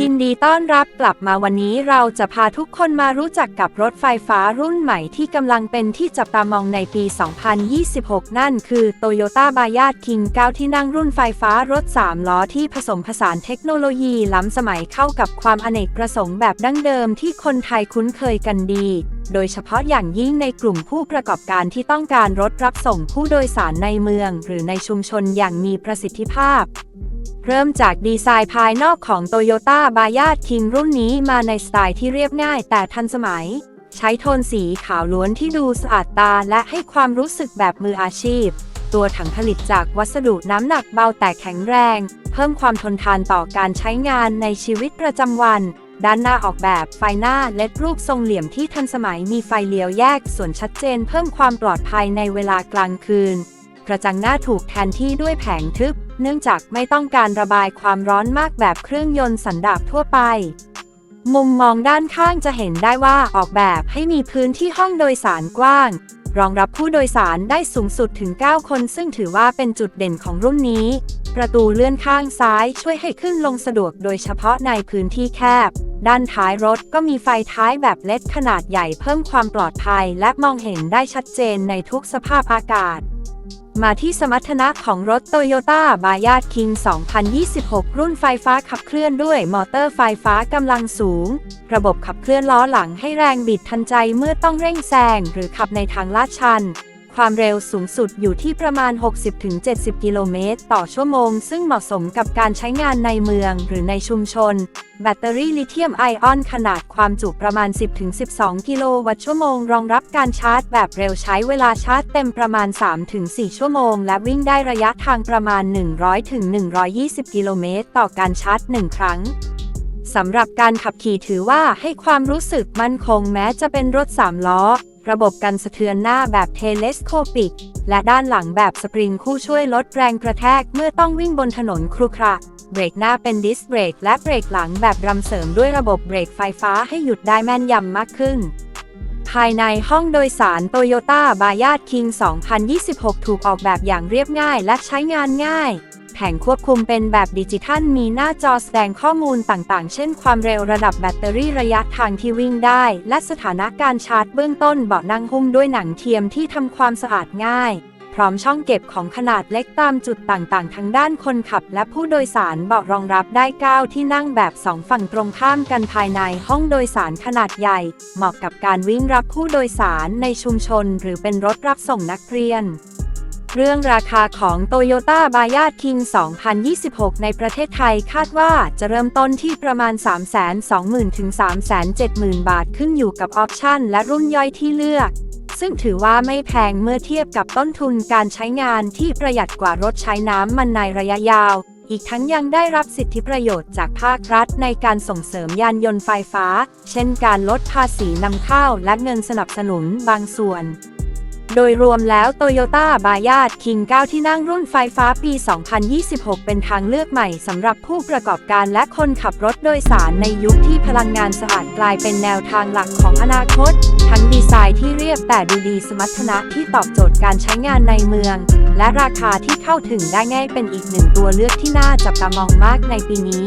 ยินดีต้อนรับกลับมาวันนี้เราจะพาทุกคนมารู้จักกับรถไฟฟ้ารุ่นใหม่ที่กำลังเป็นที่จับตามองในปี 2026 นั่นคือ Toyota b a y a d King 9 ที่นั่งรุ่นไฟฟ้ารถ 3 ล้อที่ผสมผสานเทคโนโลยีล้ำสมัยเข้ากับความอเนกประสงค์แบบดั้งเดิมที่คนไทยคุ้นเคยกันดี โดยเฉพาะอย่างยิ่งในกลุ่มผู้ประกอบการที่ต้องการรถรับส่งผู้โดยสารในเมือง หรือในชุมชนอย่างมีประสิทธิภาพ เริ่มจากดีไซน์ภายนอกของ Toyota b a y a d King รุ่นนี้มาในสไตล์ที่เรียบง่ายแต่ทันสมัย ใช้โทนสีขาวล้วนที่ดูสะอาดตาและให้ความรู้สึกแบบมืออาชีพ ตัวถังผลิตจากวัสดุน้ำหนักเบาแต่แข็งแรง เพิ่มความทนทานต่อการใช้งานในชีวิตประจำวัน ด้านหน้าออกแบบไฟหน้าเล็ดรูปทรงเหลี่ยมที่ทันสมัยมีไฟเลี้ยวแยกส่วนชัดเจน เพิ่มความปลอดภัยในเวลากลางคืนกระจังหน้าถูกแทนที่ด้วยแผงทึบ เนื่องจากไม่ต้องการระบายความร้อนมากแบบเครื่องยนต์สันดาปทั่วไป มุมมองด้านข้างจะเห็นได้ว่าออกแบบให้มีพื้นที่ห้องโดยสารกว้าง รองรับผู้โดยสารได้สูงสุดถึง 9 คน ซึ่งถือว่าเป็นจุดเด่นของรุ่นนี้ ประตูเลื่อนข้างซ้ายช่วยให้ขึ้นลงสะดวกโดยเฉพาะในพื้นที่แคบ ด้านท้ายรถก็มีไฟท้ายแบบเล็ดขนาดใหญ่เพิ่มความปลอดภัย และมองเห็นได้ชัดเจนในทุกสภาพอากาศ มาที่สมรรถนะของรถ Toyota b a y a d King 2026 รุ่นไฟฟ้าขับเคลื่อนด้วยมอเตอร์ไฟฟ้ากำลังสูง ระบบขับเคลื่อนล้อหลังให้แรงบิดทันใจเมื่อต้องเร่งแซงหรือขับในทางลาดชัน ความเร็วสูงสุดอยู่ที่ประมาณ 60-70 กิโลเมตร ต่อชั่วโมง ซึ่งเหมาะสมกับการใช้งานในเมืองหรือในชุมชน แบตเตอรี่ลิเธียมไอออนขนาดความจุประมาณ 10-12 กิโลวัตต์ชั่วโมง รองรับการชาร์จแบบเร็วใช้เวลาชาร์จเต็มประมาณ 3-4 ชั่วโมง และวิ่งได้ระยะทางประมาณ 100-120 กิโลเมตร ต่อการชาร์จ 1 ครั้งสำหรับการขับขี่ถือว่าให้ความรู้สึกมั่นคงแม้จะเป็นรถ3ล้อ ระบบกันสะเทือนหน้าแบบเทเลสโคปิก และด้านหลังแบบสปริงคู่ช่วยลดแรงกระแทกเมื่อต้องวิ่งบนถนนครุขระเบรกหน้าเป็นดิสเบรกและเบรกหลังแบบรำเสริมด้วยระบบเบรกไฟฟ้าให้หยุดได้แม่นยำมากขึ้น ภายในห้องโดยสาร Toyota b a y a d King 2026 ถูกออกแบบอย่างเรียบง่ายและใช้งานง่าย แผงควบคุมเป็นแบบดิจิทัล มีหน้าจอแสดงข้อมูลต่างๆ เช่นความเร็วระดับแบตเตอรี่ระยะทางที่วิ่งได้ และสถานะการชาร์จเบื้องต้นเบาะนั่งหุ้มด้วยหนังเทียมที่ทำความสะอาดง่าย พร้อมช่องเก็บของขนาดเล็กตามจุดต่างๆ ทั้งด้านคนขับ และผู้โดยสารเบาะรองรับได้ 9 ที่นั่งแบบสองฝั่งตรงข้ามกันภายในห้องโดยสารขนาดใหญ่ เหมาะกับการวิ่งรับผู้โดยสารในชุมชน หรือเป็นรถรับส่งนักเรียน เรื่องราคาของ Toyota b a y a d King 2026 ในประเทศไทยคาดว่าจะเริ่มต้นที่ประมาณ 320,000 ถึง 370,000 บาทขึ้นอยู่กับออปชันและรุ่นย่อยที่เลือก ซึ่งถือว่าไม่แพงเมื่อเทียบกับต้นทุนการใช้งานที่ประหยัดกว่ารถใช้น้ำมันในระยะยาว อีกทั้งยังได้รับสิทธิประโยชน์จากภาครัฐในการส่งเสริมยานยนต์ไฟฟ้า เช่นการลดภาษีนำเข้าและเงินสนับสนุนบางส่วน โดยรวมแล้ว Toyota b a y a d King 9ที่นั่งรุ่นไฟฟ้าปี 2026 เป็นทางเลือกใหม่สำหรับผู้ประกอบการและคนขับรถโดยสารในยุคที่พลังงานสะอาดกลายเป็นแนวทางหลักของอนาคต ทั้งดีไซน์ที่เรียบแต่ดูดีสมรรถนะที่ตอบโจทย์การใช้งานในเมือง และราคาที่เข้าถึงได้ง่ายเป็นอีกหนึ่งตัวเลือกที่น่าจับตามองมากในปีนี้